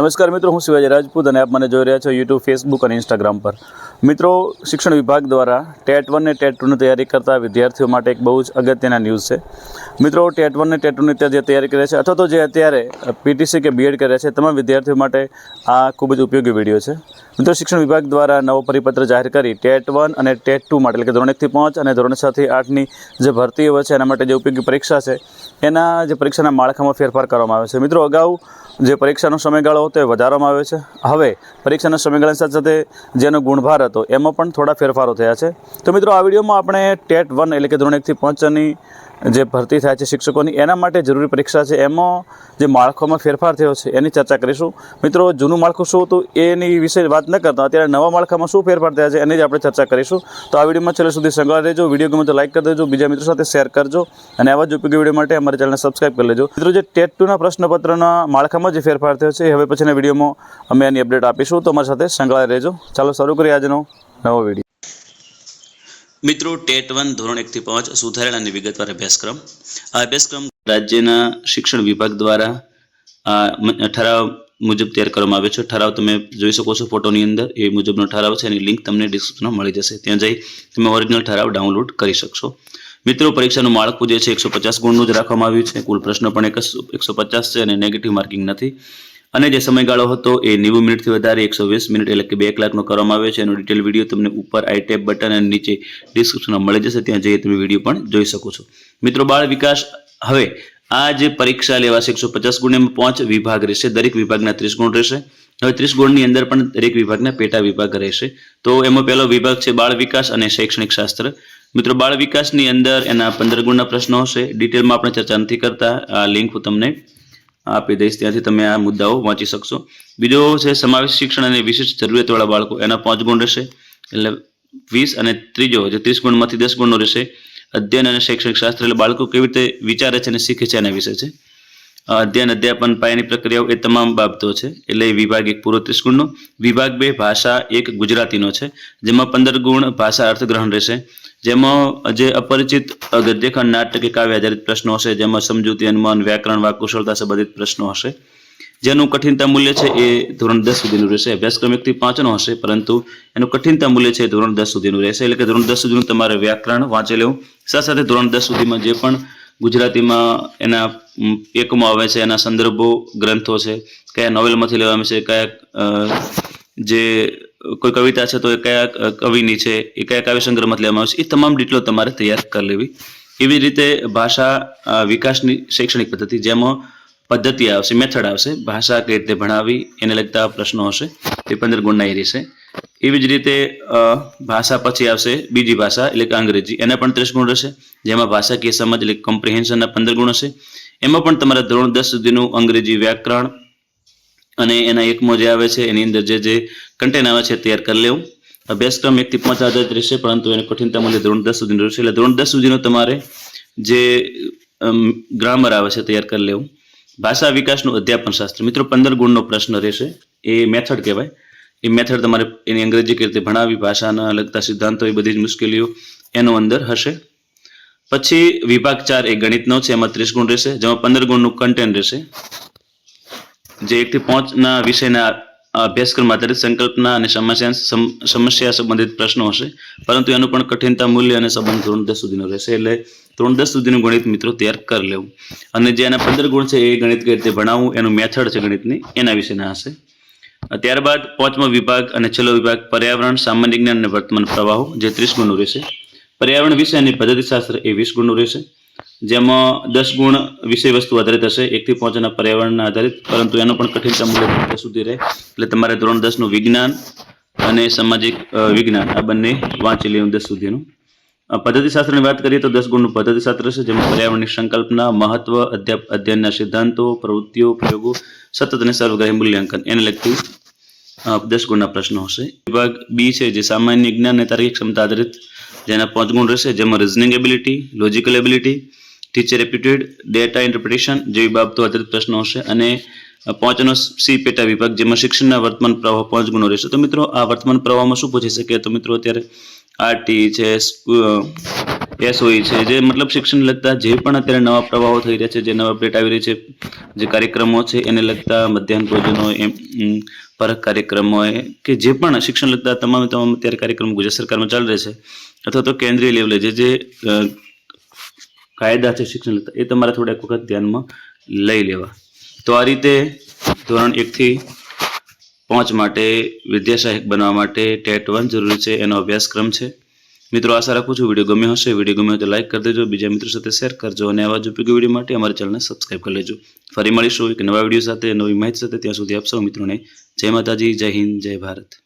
નમસ્કાર મિત્રો, હું શિવાજી રાજપૂત અને આપ મને જોઈ રહ્યા છો યુટ્યુબ ફેસબુક અને ઇન્સ્ટાગ્રામ પર. મિત્રો, શિક્ષણ વિભાગ દ્વારા ટેટ વન અને ટેટ ટુની તૈયારી કરતા વિદ્યાર્થીઓ માટે એક બહુ જ અગત્યના ન્યૂઝ છે. મિત્રો, ટેટ વન અને ટેટ ટુની જે તૈયારી કરે છે, અથવા તો જે અત્યારે પીટીસી કે બીએડ કરે છે, તમામ વિદ્યાર્થીઓ માટે આ ખૂબ જ ઉપયોગી વીડિયો છે. મિત્રો, શિક્ષણ વિભાગ દ્વારા નવો પરિપત્ર જાહેર કરી ટેટ વન અને ટેટ ટુ માટે, એટલે કે ધોરણ એકથી પાંચ અને ધોરણ છથી આઠની જે ભરતીઓ છે, એના માટે જે ઉપયોગી પરીક્ષા છે, એના જે પરીક્ષાના માળખામાં ફેરફાર કરવામાં આવે છે. મિત્રો, અગાઉ જે પરીક્ષાનો સમયગાળો હતો એ વધારવામાં આવ્યો છે. હવે પરીક્ષાના સમયગાળાની સાથે સાથે જેનો ગુણભાર હતો, એમાં પણ થોડા ફેરફારો થયા છે. તો મિત્રો, આ વિડીયોમાં આપણે ટેટ વન એટલે કે ધોરણ એકથી પાંચની જે ભરતી થાય છે શિક્ષકોની, એના માટે જરૂરી પરીક્ષા છે. એમાં જે માળખામાં ફેરફાર થયો છે, એની ચર્ચા કરીશું. મિત્રો, જૂનું માળખું શું હતું, એની વિશે વાત ન કરતા, અત્યારે નવા માળખામાં શું ફેરફાર થયા છે, એની જ આપણે ચર્ચા કરીશું. તો આ વિડીયોમાં છેલ્લે સુધી સંકળાયેલા રહેજો, વીડિયો ગમે તો લાઈક કરી દેજો, બીજા મિત્રો સાથે શેર કરજો, અને આવા જ ઉપયોગી વીડિયો માટે અમારી ચેનલને સબસ્ક્રાઈબ કરી લેજો. મિત્રો, જે ટેટ ટુના પ્રશ્નપત્રના માળખામાં જે ફેરફાર થયો છે હવે પછીના વિડીયોમાં અમે એની અપડેટ આપીશું. તો અમારી સાથે સંકળાયેલા રહેજો. ચાલો, શરૂ કરીએ આજનો નવો વીડિયો. મિત્રો, ટેટ વન ધોરણ એકથી પાંચ સુધારેલા અને વિગતવાર અભ્યાસક્રમ. આ અભ્યાસક્રમ રાજ્યના શિક્ષણ વિભાગ દ્વારા ઠરાવ મુજબ તૈયાર કરવામાં આવ્યો છે. ઠરાવ તમે જોઈ શકો છો ફોટોની અંદર. એ મુજબનો ઠરાવ છે. એની લિંક તમને ડિસ્ક્રિપ્શનમાં મળી જશે. ત્યાં જઈ તમે ઓરિજિનલ ઠરાવ ડાઉનલોડ કરી શકશો. મિત્રો, પરીક્ષાનું માળખું જે છે, એકસો પચાસ ગુણનું જ રાખવામાં આવ્યું છે. કુલ પ્રશ્ન પણ એક એકસો પચાસ છે અને નેગેટિવ માર્કિંગ નથી. અને જે સમયગાળો હતો એ નેવું મિનિટથી વધારે, એકસો વીસ મિનિટ એટલે કે બે કલાકનો કરવામાં આવ્યો છે. એનો ડિટેલ વીડિયો તમને ઉપર આઈ ટેપ બટન અને નીચે ડિસ્ક્રિપ્શનમાં મળી જશે. ત્યાં જઈએ તમે વીડિયો પણ જોઈ શકો છો. મિત્રો, બાળ વિકાસ હવે આ જે પરીક્ષા લેવાશે. એકસો પચાસ ગુણ એમાં પાંચ વિભાગ રહેશે. દરેક વિભાગના ત્રીસ ગુણ રહેશે. હવે ત્રીસ ગુણની અંદર પણ દરેક વિભાગના પેટા વિભાગ રહેશે. તો એમાં પહેલો વિભાગ છે બાળ વિકાસ અને શૈક્ષણિક શાસ્ત્ર. મિત્રો, બાળ વિકાસની અંદર એના પંદર ગુણના પ્રશ્નો હશે. ડિટેલમાં આપણે ચર્ચા નથી કરતા. આ લિંક હું તમને આપી દઈશ. ત્યાંથી તમે આ મુદ્દાઓ વાંચી શકશો. બીજો છે, સમાવેશ શિક્ષણ અને વિશિષ્ટ જરૂરિયાતવાળા બાળકો. એના પાંચ ગુણ રહેશે. એટલે વીસ અને ત્રીજો, જે ત્રીસ ગુણમાંથી દસ ગુણનો રહેશે. અધ્યયન અને શૈક્ષણિક શાસ્ત્ર. એટલે બાળકો કેવી રીતે વિચારે છે અને શીખે છે એના વિશે છે. અધ્યયન અધ્યાપન પાયાની પ્રક્રિયાઓ એ તમામ બાબતો છે. એટલે વિભાગ એક પૂરો ત્રીસ વિભાગ બે ભાષા, એક ગુજરાતીનો છે. જેમાં પંદર ગુણ ભાષા અર્થગ્રહણ રહેશે. જેમાં જે અપરિચિત ગદ્યખંડ નાટક કાવ્ય આધારિત પ્રશ્નો હશે, જેમાં સમજૂતી, અનુમાન, વ્યાકરણ વાકકુશળતા સંબંધિત પ્રશ્નો હશે. જેનું કઠિનતા મૂલ્ય છે એ ધોરણ દસ સુધીનું રહેશે. અભ્યાસક્રમ એકથી પાંચનો હશે, પરંતુ એનું કઠિનતા મૂલ્ય છે ધોરણ દસ સુધીનું રહેશે. એટલે કે ધોરણ દસ સુધીનું તમારે વ્યાકરણ વાંચી લેવું. સાથે સાથે ધોરણ દસ સુધીમાં જે પણ ગુજરાતીમાં એના એકમાં આવે છે, એના સંદર્ભો, ગ્રંથો છે, કયા નોવેલમાંથી લેવામાં છે, કયા જે કોઈ કવિતા છે તો એ કયા કવિની છે, એ કયા કાવ્ય સંગ્રહમાંથી લેવામાં આવે છે, એ તમામ ડિટેલો તમારે તૈયાર કરી લેવી. એવી રીતે ભાષા વિકાસની શૈક્ષણિક પદ્ધતિ, જેમાં પદ્ધતિ આવશે મેથડ આવશે, ભાષા કઈ રીતે ભણાવી, એને લગતા પ્રશ્નો હશે, તે પંદર ગુણના એ રહેશે. એવી જ રીતે ભાષા પછી આવશે બીજી ભાષા, એટલે કે અંગ્રેજી. એના પણ ત્રીસ ગુણ રહેશે, જેમાં ભાષાકીય સમજ, એટલે કોમ્પ્રિહેન્શનના પંદર ગુણ હશે. એમાં પણ તમારે ધોરણ દસ સુધીનું અંગ્રેજી વ્યાકરણ અને એના એકમો જે આવે છે, એની અંદર જે જે કન્ટેન્ટ આવે છે તૈયાર કરી લેવું. અભ્યાસક્રમ એકથી પાંચ આધારિત રહેશે, પરંતુ એને કઠિનતા મૂલ્ય ધોરણ દસ સુધીનું રહેશે. એટલે ધોરણ દસ સુધીનો તમારે જે ગ્રામર આવે છે તૈયાર કરી લેવું. ભાષા વિકાસનું અધ્યાપન શાસ્ત્ર મિત્રો, પંદર ગુણનો પ્રશ્ન રહેશે. એ મેથડ કહેવાય. એ મેથડ તમારે એની અંગ્રેજી કઈ રીતે ભણાવી ભાષાના લગતા સિદ્ધાંતો એ બધી જ મુશ્કેલીઓ એનો અંદર હશે. પછી વિભાગ ચાર એ ગણિતનો છે, એમાં ત્રીસ ગુણ રહેશે, જેમાં પંદર ગુણનું કન્ટેન્ટ રહેશે. જે એકથી પાંચના વિષયના અભ્યાસક્રમ આધારિત સંકલ્પના અને સમસ્યા સમ- સમસ્યા સંબંધિત પ્રશ્નો હશે. પરંતુ એનું પણ કઠિનતા, મૂલ્ય અને સંબંધ ધોરણ દસ સુધીનો રહેશે. એટલે ધોરણ દસ સુધીનું ગણિત મિત્રો તૈયાર કરી લેવું. અને જે એના પંદર ગુણ છે, એ ગણિત કઈ રીતે ભણાવવું, એનું મેથડ છે ગણિતની, એના વિશેના હશે. ત્યારબાદ પાંચમો વિભાગ અને છેલ્લો વિભાગ પર્યાવરણ, સામાન્ય જ્ઞાન અને વર્તમાન પ્રવાહો, જે ત્રીસ ગુણનું રહેશે. પર્યાવરણ વિષય અને પદ્ધતિશાસ્ત્ર એ વીસ ગુણનું રહેશે. જેમાં દસ ગુણ વિષય વસ્તુ આધારિત હશે. એકથી પાંચના પર્યાવરણના આધારિત, પરંતુ એનો પણ કઠિનતા મૂલ્ય સુધી રહે. એટલે તમારે ધોરણ દસનું વિજ્ઞાન અને સામાજિક વિજ્ઞાન આ બંને વાંચી લેવું દસ સુધીનું. પદ્ધતિશાસ્ત્રની વાત કરીએ તો દસ ગુણનું પદ્ધતિશાસ્ત્ર છે, જેમાં પર્યાવરણની સંકલ્પના, મહત્વ અધ્યયનના સિદ્ધાંતો, પ્રવૃત્તિઓ, પ્રયોગો, સતત અને સર્વગ્રાહી મૂલ્યાંકન. એને લગતી દસ ગુણના પ્રશ્નો હશે. વિભાગ બી છે, જે સામાન્ય જ્ઞાન અને તાર્કિક ક્ષમતા આધારિત, જેના પાંચ ગુણ રહેશે, જેમાં reasoning ability logical ability teacher aptitude data interpretation જેવી બાબતો આધારિત પ્રશ્નો હશે, અને પાંચનો સી પેટા વિભાગ, જેમાં શિક્ષણના વર્તમાન પ્રવાહ પાંચ ગુણો રહેશે. તો મિત્રો, આ વર્તમાન પ્રવાહમાં શું પૂછી શકે તો મિત્રો, અત્યારે આરટી છે એસઓઈ છે, જે મતલબ શિક્ષણ લગતા જે પણ અત્યારે નવા પ્રવાહો થઈ રહ્યા છે, જે નવા અપડેટ આવી રહી છે, જે કાર્યક્રમો છે, એને લગતા મધ્યાહન ભોજન હોય એમ પરખ કાર્યક્રમ હોય કે જે પણ શિક્ષણ લગતા તમામ તમામ અત્યારે કાર્યક્રમો ગુજરાત સરકારમાં ચાલી રહ્યા છે, અથવા તો કેન્દ્રીય લેવલે જે જે કાયદા છે શિક્ષણ લગતા, એ તમારે થોડાક વખત ધ્યાનમાં લઈ લેવા. તો આ રીતે ધોરણ એકથી પાંચ માટે, વિદ્યાસહાયક બનવા માટે ટેટ વન જરૂરી છે, એનો અભ્યાસક્રમ છે. મિત્રો, આશા રાખું છું વીડિયો ગમ્યો હશે. વીડિયો ગમ્યો તો લાઈક કરી દેજો, બીજા મિત્રો સાથે શેર કરજો અને આવા જ ઉપયોગી વીડિયો માટે અમારી ચેનલને સબસ્ક્રાઈબ કરી લેજો. ફરી મળીશું એક નવા વીડિયો સાથે, નવી માહિતી સાથે. ત્યાં સુધી આપશો મિત્રોને જય માતાજી, જય હિન્દ, જય ભારત.